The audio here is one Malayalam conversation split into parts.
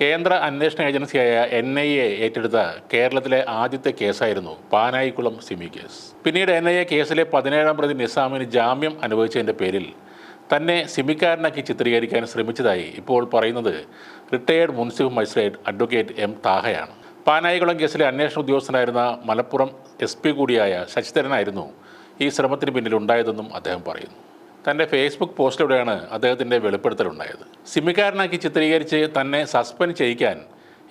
കേന്ദ്ര അന്വേഷണ ഏജൻസിയായ എൻ ഐ എ ഏറ്റെടുത്ത കേരളത്തിലെ ആദ്യത്തെ കേസായിരുന്നു പാനായിക്കുളം സിമി കേസ്. പിന്നീട് എൻ ഐ എ കേസിലെ പതിനേഴാം പ്രതി നിസാമിന് ജാമ്യം അനുഭവിച്ചതിന്റെ പേരിൽ തന്നെ സിമിക്കാരനാക്കി ചിത്രീകരിക്കാൻ ശ്രമിച്ചതായി ഇപ്പോൾ പറയുന്നത് retired munsif magistrate advocate M താഹയാണ്. Panayikulam കേസിലെ അന്വേഷണ ഉദ്യോഗസ്ഥനായിരുന്ന മലപ്പുറം എസ് പി കൂടിയായ ശശിധരനായിരുന്നു ഈ ശ്രമത്തിന് പിന്നിലുണ്ടായതെന്നും അദ്ദേഹം പറയുന്നു. തന്റെ ഫേസ്ബുക്ക് പോസ്റ്റിലൂടെയാണ് അദ്ദേഹത്തിന്റെ വെളിപ്പെടുത്തലുണ്ടായത്. സിമിക്കാരനാക്കി ചിത്രീകരിച്ച് തന്നെ സസ്പെൻഡ് ചെയ്യിക്കാൻ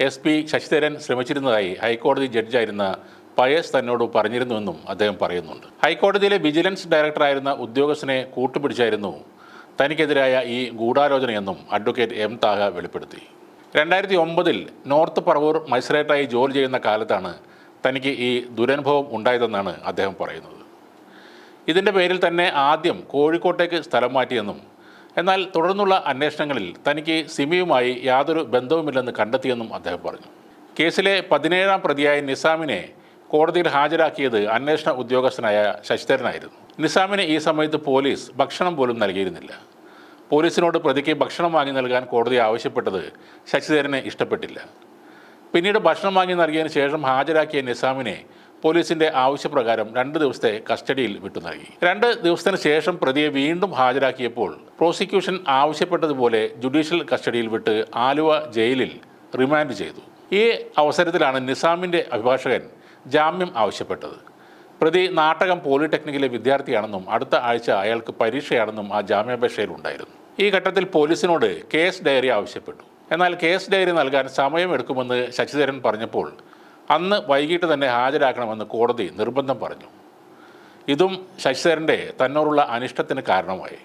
എസ് പി ശശിധരൻ ശ്രമിച്ചിരുന്നതായി ഹൈക്കോടതി ജഡ്ജായിരുന്ന പയസ് തന്നോട് പറഞ്ഞിരുന്നുവെന്നും അദ്ദേഹം പറയുന്നുണ്ട്. ഹൈക്കോടതിയിലെ വിജിലൻസ് ഡയറക്ടറായിരുന്ന ഉദ്യോഗസ്ഥനെ കൂട്ടുപിടിച്ചായിരുന്നു തനിക്കെതിരായ ഈ ഗൂഢാലോചനയെന്നും അഡ്വക്കേറ്റ് എം താഹ വെളിപ്പെടുത്തി. രണ്ടായിരത്തി ഒമ്പതിൽ നോർത്ത് പറവൂർ മജിസ്ട്രേറ്റായി ജോലി ചെയ്യുന്ന കാലത്താണ് തനിക്ക് ഈ ദുരനുഭവം ഉണ്ടായതെന്നാണ് അദ്ദേഹം പറയുന്നത്. ഇതിന്റെ പേരിൽ തന്നെ ആദ്യം കോഴിക്കോട്ടേക്ക് സ്ഥലം മാറ്റിയെന്നും എന്നാൽ തുടർന്നുള്ള അന്വേഷണങ്ങളിൽ തനിക്ക് സിമിയുമായി യാതൊരു ബന്ധവുമില്ലെന്ന് കണ്ടെത്തിയെന്നും അദ്ദേഹം പറഞ്ഞു. കേസിലെ പതിനേഴാം പ്രതിയായ നിസാമിനെ കോടതിയിൽ ഹാജരാക്കിയത് അന്വേഷണ ഉദ്യോഗസ്ഥനായ ശശിധരനായിരുന്നു. നിസാമിന് ഈ സമയത്ത് പോലീസ് ഭക്ഷണം പോലും നൽകിയിരുന്നില്ല. പോലീസിനോട് പ്രതിക്ക് ഭക്ഷണം വാങ്ങി നൽകാൻ കോടതി ആവശ്യപ്പെട്ടത് ശശിധരന് ഇഷ്ടപ്പെട്ടില്ല. പിന്നീട് ഭക്ഷണം വാങ്ങി നൽകിയതിന് ശേഷം ഹാജരാക്കിയ നിസാമിനെ പോലീസിന്റെ ആവശ്യപ്രകാരം രണ്ട് ദിവസത്തെ കസ്റ്റഡിയിൽ വിട്ടു നൽകി രണ്ട് ദിവസത്തിന് ശേഷം പ്രതിയെ വീണ്ടും ഹാജരാക്കിയപ്പോൾ പ്രോസിക്യൂഷൻ ആവശ്യപ്പെട്ടതുപോലെ ജുഡീഷ്യൽ കസ്റ്റഡിയിൽ വിട്ട് ആലുവ ജയിലിൽ റിമാൻഡ് ചെയ്തു. ഈ അവസരത്തിലാണ് നിസാമിന്റെ അഭിഭാഷകൻ ജാമ്യം ആവശ്യപ്പെട്ടത്. പ്രതി നാട്ടകം പോളിടെക്നിക്കിലെ വിദ്യാർത്ഥിയാണെന്നും അടുത്ത ആഴ്ച അയാൾക്ക് പരീക്ഷയാണെന്നും ആ ജാമ്യാപേക്ഷയിൽ ഉണ്ടായിരുന്നു. ഈ ഘട്ടത്തിൽ പോലീസിനോട് കേസ് ഡയറി ആവശ്യപ്പെട്ടു. എന്നാൽ കേസ് ഡയറി നൽകാൻ സമയമെടുക്കുമെന്ന് ശശിധരൻ പറഞ്ഞപ്പോൾ അന്ന് വൈകിട്ട് തന്നെ ഹാജരാക്കണമെന്ന് കോടതി നിർബന്ധം പറഞ്ഞു. ഇതും ശശിധരന്റെ തന്നോടുള്ള അനിഷ്ടത്തിന് കാരണമായി.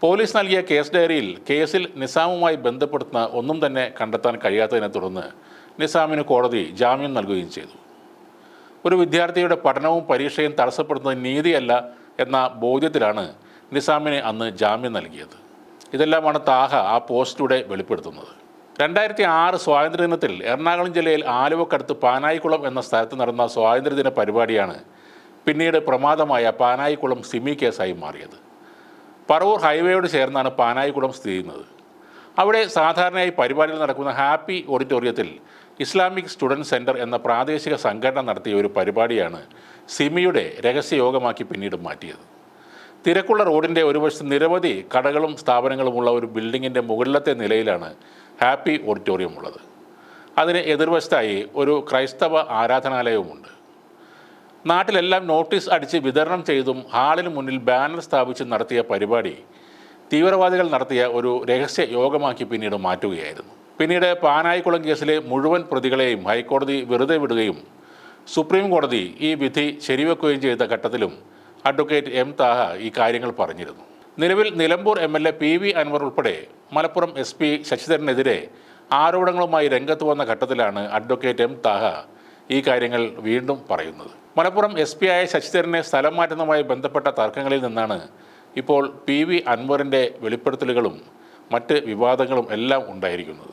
പോലീസ് നൽകിയ കേസ് ഡയറിയിൽ കേസിൽ നിസാമുമായി ബന്ധപ്പെടുത്തുന്ന ഒന്നും തന്നെ കണ്ടെത്താൻ കഴിയാത്തതിനെ തുടർന്ന് നിസാമിന് കോടതി ജാമ്യം നൽകുകയും ചെയ്തു. ഒരു വിദ്യാർത്ഥിയുടെ പഠനവും പരീക്ഷയും തടസ്സപ്പെടുത്തുന്നത് നീതിയല്ല എന്ന ബോധ്യത്തിലാണ് നിസാമിന് അന്ന് ജാമ്യം നൽകിയത്. ഇതെല്ലാമാണ് താഹ ആ പോസ്റ്റിലൂടെ വെളിപ്പെടുത്തുന്നത്. രണ്ടായിരത്തി ആറ് സ്വാതന്ത്ര്യദിനത്തിൽ എറണാകുളം ജില്ലയിൽ ആലുവക്കടുത്ത് പാനായിക്കുളം എന്ന സ്ഥലത്ത് നടന്ന സ്വാതന്ത്ര്യദിന പരിപാടിയാണ് പിന്നീട് പ്രമാദമായ പാനായിക്കുളം സിമി കേസായി മാറിയത്. പറവൂർ ഹൈവേയോട് ചേർന്നാണ് പാനായിക്കുളം സ്ഥിതി ചെയ്യുന്നത്. അവിടെ സാധാരണയായി പരിപാടികൾ നടക്കുന്ന ഹാപ്പി ഓഡിറ്റോറിയത്തിൽ ഇസ്ലാമിക് സ്റ്റുഡന്റ് സെന്റർ എന്ന പ്രാദേശിക സംഘടന നടത്തിയ ഒരു പരിപാടിയാണ് സിമിയുടെ രഹസ്യയോഗമാക്കി പിന്നീട് മാറ്റിയത്. തിരക്കുള്ള റോഡിന്റെ ഒരു വശത്ത് നിരവധി കടകളും സ്ഥാപനങ്ങളുമുള്ള ഒരു ബിൽഡിങ്ങിന്റെ മുകളിലത്തെ നിലയിലാണ് ഹാപ്പി ഓഡിറ്റോറിയം ഉള്ളത് അതിന് എതിർവശത്തായി ഒരു ക്രൈസ്തവ ആരാധനാലയവുമുണ്ട്. നാട്ടിലെല്ലാം നോട്ടീസ് അടിച്ച് വിതരണം ചെയ്തും ഹാളിന് മുന്നിൽ ബാനർ സ്ഥാപിച്ച് നടത്തിയ പരിപാടി തീവ്രവാദികൾ നടത്തിയ ഒരു രഹസ്യ യോഗമാക്കി പിന്നീട് മാറ്റുകയായിരുന്നു. പിന്നീട് പാനായിക്കുളം കേസിലെ മുഴുവൻ പ്രതികളെയും ഹൈക്കോടതി വെറുതെ വിടുകയും സുപ്രീം കോടതി ഈ വിധി ശരിവെക്കുകയും ചെയ്ത ഘട്ടത്തിലും അഡ്വക്കേറ്റ് എം താഹ ഈ കാര്യങ്ങൾ പറഞ്ഞിരുന്നു. നിലവിൽ Nilambur M L A P V Anvar ഉൾപ്പെടെ മലപ്പുറം എസ് പി ശശിധരനെതിരെ ആരോപണങ്ങളുമായി രംഗത്ത് വന്ന ഘട്ടത്തിലാണ് അഡ്വക്കേറ്റ് എം താഹ ഈ കാര്യങ്ങൾ വീണ്ടും പറയുന്നത്. മലപ്പുറം എസ് പി ആയ ശശിധരനെ സ്ഥലം മാറ്റുന്നതുമായി ബന്ധപ്പെട്ട തർക്കങ്ങളിൽ നിന്നാണ് ഇപ്പോൾ പി വി അൻവറിന്റെ വെളിപ്പെടുത്തലുകളും മറ്റ് വിവാദങ്ങളും എല്ലാം ഉണ്ടായിരിക്കുന്നത്.